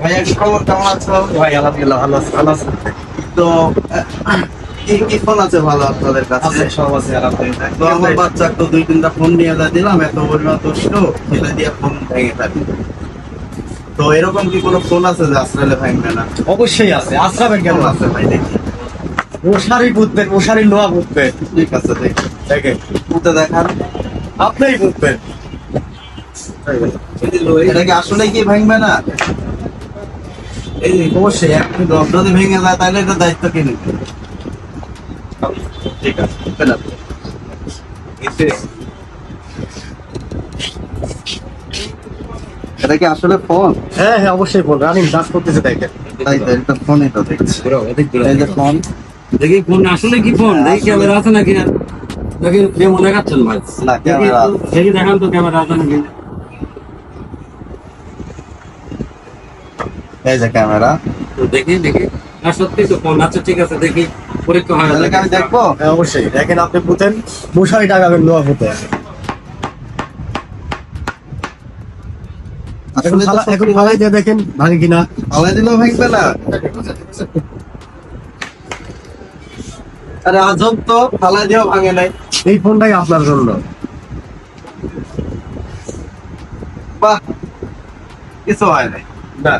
ভাইয়া খবর কেমন আছো? ভাই আলহামদুলিল্লাহ ভালো আছি ভালো আছি। তো কি কি ফোন আছে ভালো আপনাদের কাছে? সব আছে আলহামদুলিল্লাহ। তো আমার বাচ্চা তো দুই তিনটা ফোন নিয়ে যা দিলাম এত পরিমাণ দুষ্ট ফেলে দিয়ে ফোন ভেঙে ফেলে। তো এরকম কি কোনো ফোন আছে যে আসলে ভাঙবে না? অবশ্যই আছে আশ্রাবেন কেন আছে ভাই দেখি। মশারি বুঝবেন মশারি লোহা বুঝবেন ঠিক আছে দেখি। দেখেন। পুঁতে দেখান। আপনিই বুঝবেন। এটা কি আসলে কি ভাঙবে না? এই যে অবশ্যই একটু দশ যদি ভেঙে যায় তাহলে এটা দায়িত্ব কে নেবে? ঠিক আছে। এটা কি আসলে ফোন? হ্যাঁ হ্যাঁ অবশ্যই বল রানিং ডান্স করতেছে দেখেন তাই তো এটা ফোনই তো দেখছি। এই যে ফোন। দেখি ফোন আসলে কি ফোন? দেখি ক্যামেরা আছে নাকি দেখি ডেমো দেখাচ্ছেন ভাই না, ক্যামেরা দেখি- দেখি দেখান তো ক্যামেরা আছে নাকি। এই যে ক্যামেরা। তো দেখি দেখি। আর সত্যি তো ফোন আচ্ছা ঠিক আছে দেখি। পরীক্ষা হয় তাহলে আমি দেখব? হ্যাঁ অবশ্যই। দেখেন আপনি বুঝেন মশারি টাকাবেন লোহা পুঁতে এখন ফালাই দিয়ে দেখেন ভাঙে কিনা। ফালাই দিলেও ভাঙবে না। আরে আজব তো ফালাই দিয়েও ভাঙে নাই। এই ফোনটাই আপনার জন্য। বাহ কিছু হয় নাই। না।